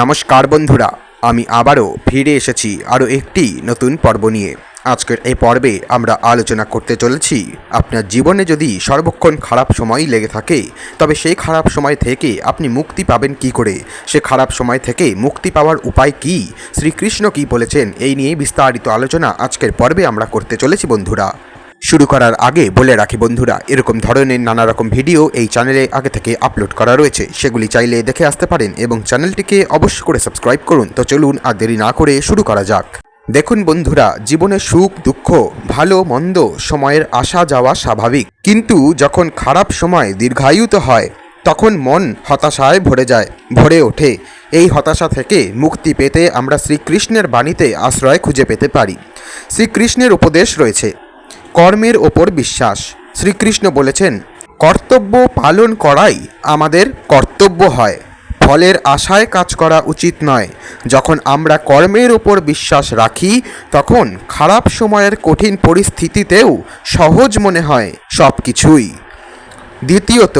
নমস্কার বন্ধুরা, আমি আবারও ফিরে এসেছি আরও একটি নতুন পর্ব নিয়ে। আজকের এই পর্বে আমরা আলোচনা করতে চলেছি, আপনার জীবনে যদি সর্বক্ষণ খারাপ সময় লেগে থাকে, তবে সেই খারাপ সময় থেকে আপনি মুক্তি পাবেন কি করে? সে খারাপ সময় থেকে মুক্তি পাওয়ার উপায় কি? শ্রীকৃষ্ণ কি বলেছেন? এই নিয়ে বিস্তারিত আলোচনা আজকের পর্বে আমরা করতে চলেছি বন্ধুরা। শুরু করার আগে বলে রাখি বন্ধুরা, এরকম ধরনের নানা রকম ভিডিও এই চ্যানেলে আগে থেকে আপলোড করা রয়েছে। সেগুলি চাইলে দেখে আসতে পারেন এবং চ্যানেলটিকে অবশ্যই করে সাবস্ক্রাইব করুন। তো চলুন আর দেরি না করে শুরু করা যাক। দেখুন বন্ধুরা, জীবনে সুখ, দুঃখ, ভালো, মন্দ, সময়ের আসা যাওয়া স্বাভাবিক। কিন্তু যখন খারাপ সময় দীর্ঘায়ুত হয়, তখন মন হতাশায় ভরে যায়, ভরে ওঠে। এই হতাশা থেকে মুক্তি পেতে আমরা শ্রীকৃষ্ণের বাণীতে আশ্রয় খুঁজে পেতে পারি। শ্রীকৃষ্ণের উপদেশ রয়েছে কর্মের ওপর বিশ্বাস। শ্রীকৃষ্ণ বলেছেন, কর্তব্য পালন করাই আমাদের কর্তব্য হয়। ফলের আশায় কাজ করা উচিত নয়। যখন আমরা কর্মের ওপর বিশ্বাস রাখি, তখন খারাপ সময়ের কঠিন পরিস্থিতিতেও সহজ মনে হয় সব কিছুই দ্বিতীয়ত,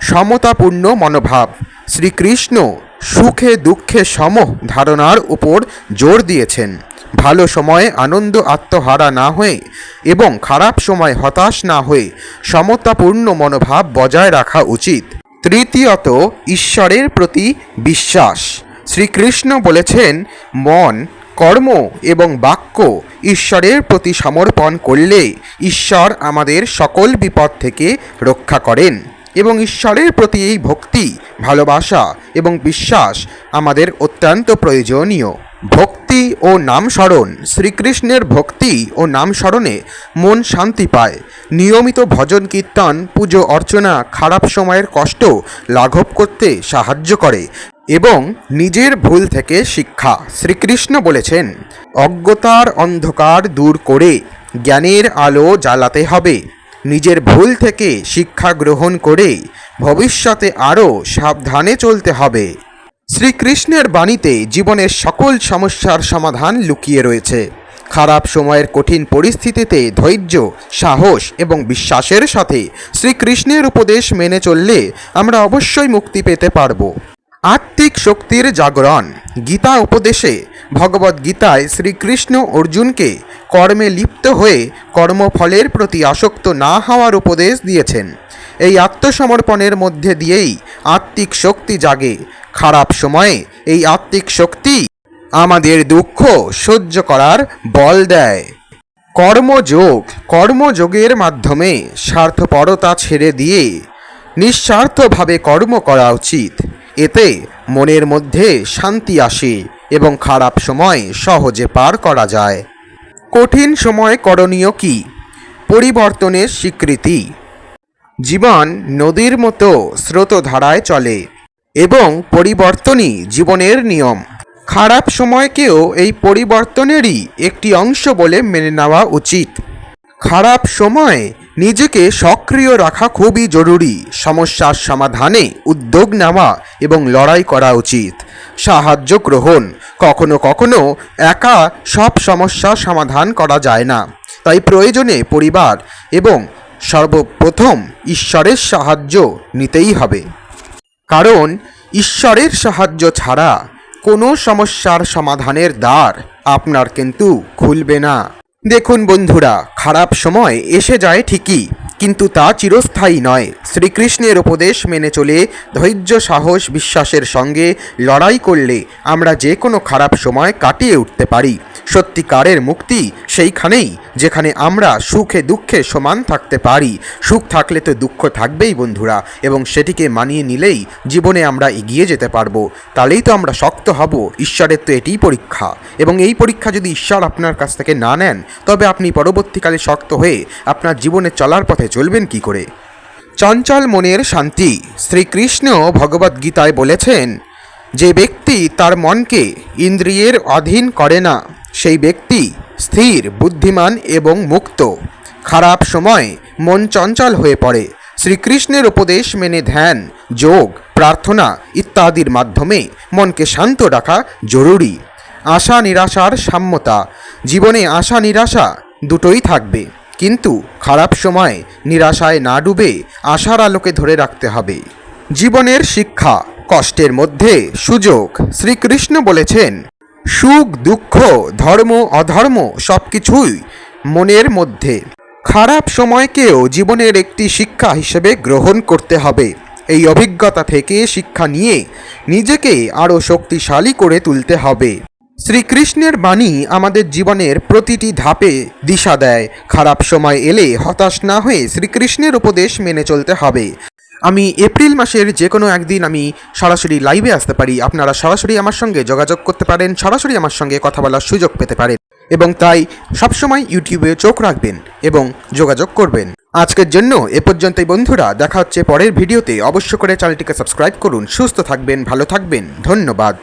সমতাপূর্ণ মনোভাব। শ্রীকৃষ্ণ সুখে দুঃখে সম ধারণার উপর জোর দিয়েছেন। ভালো সময়ে আনন্দ আত্মহারা না হয়ে এবং খারাপ সময় হতাশ না হয়ে সমতাপূর্ণ মনোভাব বজায় রাখা উচিত। তৃতীয়ত, ঈশ্বরের প্রতি বিশ্বাস। শ্রীকৃষ্ণ বলেছেন, মন, কর্ম এবং বাক্য ঈশ্বরের প্রতি সমর্পণ করলে ঈশ্বর আমাদের সকল বিপদ থেকে রক্ষা করেন এবং ঈশ্বরের প্রতি এই ভক্তি, ভালোবাসা এবং বিশ্বাস আমাদের অত্যন্ত প্রয়োজনীয়। ভক্তি ও নাম স্মরণ। শ্রীকৃষ্ণের ভক্তি ও নাম স্মরণে মন শান্তি পায়। নিয়মিত ভজন কীর্তন, পুজো অর্চনা, খারাপ সময়ের কষ্ট লাঘব করতে সাহায্য করে এবং নিজের ভুল থেকে শিক্ষা, শ্রীকৃষ্ণ বলেছেন। অজ্ঞতার অন্ধকার দূর করে জ্ঞানের আলো জ্বালাতে হবে। নিজের ভুল থেকে শিক্ষা গ্রহণ করে ভবিষ্যতে আরও সাবধানে চলতে হবে। শ্রীকৃষ্ণের বাণীতে জীবনের সকল সমস্যার সমাধান লুকিয়ে রয়েছে। খারাপ সময়ের কঠিন পরিস্থিতিতে ধৈর্য, সাহস এবং বিশ্বাসের সাথে শ্রীকৃষ্ণের উপদেশ মেনে চললে আমরা অবশ্যই মুক্তি পেতে পারব। আত্মিক শক্তির জাগরণ। গীতা উপদেশে ভগবদ গীতায় শ্রীকৃষ্ণ অর্জুনকে কর্মে লিপ্ত হয়ে কর্মফলের প্রতি আসক্ত না হওয়ার উপদেশ দিয়েছেন। এই আত্মসমর্পণের মধ্যে দিয়েই আত্মিক শক্তি জাগে। খারাপ সময়ে এই আত্মিক শক্তি আমাদের দুঃখ সহ্য করার বল দেয়। কর্মযোগ, কর্মযোগের মাধ্যমে স্বার্থপরতা ছেড়ে দিয়ে নিঃস্বার্থভাবে কর্ম করা উচিত। এতে মনের মধ্যে শান্তি আসে এবং খারাপ সময় সহজে পার করা যায়। কঠিন সময় করণীয় কি? পরিবর্তনের স্বীকৃতি। জীবন নদীর মতো স্রোতধারায় চলে। এবং পরিবর্তনই জীবনের নিয়ম। খারাপ সময়কেও এই পরিবর্তনেরই একটি অংশ বলে মেনে নেওয়া উচিত। খারাপ সময় নিজেকে সক্রিয় রাখা খুবই জরুরি। সমস্যার সমাধানে উদ্যোগ নেওয়া এবং লড়াই করা উচিত। সাহায্য গ্রহণ। কখনো কখনো একা সব সমস্যা সমাধান করা যায় না। তাই প্রয়োজনে পরিবার এবং সর্বপ্রথম ঈশ্বরের সাহায্য নিতেই হবে। কারণ ঈশ্বরের সাহায্য ছাড়া কোনো সমস্যার সমাধানের দ্বার আপনার কিন্তু খুলবে না। দেখুন বন্ধুরা, খারাপ সময় এসে যায় ঠিকই, কিন্তু তা চিরস্থায়ী নয়। শ্রীকৃষ্ণের উপদেশ মেনে চলে, ধৈর্য, সাহস, বিশ্বাসের সঙ্গে লড়াই করলে আমরা যে কোনো খারাপ সময় কাটিয়ে উঠতে পারি। সত্যিকারের মুক্তি সেইখানেই, যেখানে আমরা সুখে দুঃখে সমান থাকতে পারি। সুখ থাকলে তো দুঃখ থাকবেই বন্ধুরা, এবং সেটিকে মানিয়ে নিলেই জীবনে আমরা এগিয়ে যেতে পারব। তাহলেই তো আমরা শক্ত হব, ঈশ্বরের তো এটিই পরীক্ষা। এবং এই পরীক্ষা যদি ঈশ্বর আপনার কাছ থেকে না নেন, তবে আপনি পরবর্তীকালে শক্ত হয়ে আপনার জীবনে চলার পথে চলবেন কি করে? চঞ্চল মনের শান্তি, শ্রীকৃষ্ণ ভগবদ্গীতায় বলেছেন, যে ব্যক্তি তার মনকে ইন্দ্রিয়ের অধীন করে না, সেই ব্যক্তি স্থির, বুদ্ধিমান এবং মুক্ত। খারাপ সময় মন চঞ্চল হয়ে পড়ে। শ্রীকৃষ্ণের উপদেশ মেনে ধ্যান, যোগ, প্রার্থনা ইত্যাদির মাধ্যমে মনকে শান্ত রাখা জরুরি। আশা নিরাশার সাম্যতা। জীবনে আশা নিরাশা দুটোই থাকবে। কিন্তু খারাপ সময় নিরাশায় না ডুবে আশার আলোকে ধরে রাখতে হবে। জীবনের শিক্ষা, কষ্টের মধ্যে সুযোগ। শ্রীকৃষ্ণ বলেছেন সুখ, দুঃখ, ধর্ম, অধর্ম সব কিছুই মনের মধ্যে। খারাপ সময়কেও জীবনের একটি শিক্ষা হিসেবে গ্রহণ করতে হবে। এই অভিজ্ঞতা থেকে শিক্ষা নিয়ে নিজেকে আরও শক্তিশালী করে তুলতে হবে। শ্রীকৃষ্ণের বাণী আমাদের জীবনের প্রতিটি ধাপে দিশা দেয়। খারাপ সময় এলে হতাশ না হয়ে শ্রীকৃষ্ণের উপদেশ মেনে চলতে হবে। আমি এপ্রিল মাসের যে কোনো একদিন আমি সরাসরি লাইভে আসতে পারি। আপনারা সরাসরি আমার সঙ্গে যোগাযোগ করতে পারেন, সরাসরি আমার সঙ্গে কথা বলার সুযোগ পেতে পারেন এবং তাই সবসময় ইউটিউবে চোখ রাখবেন এবং যোগাযোগ করবেন। আজকের জন্য এ পর্যন্তই বন্ধুরা, দেখা হচ্ছে পরের ভিডিওতে। অবশ্য করে চ্যানেলটিকে সাবস্ক্রাইব করুন। সুস্থ থাকবেন, ভালো থাকবেন। ধন্যবাদ।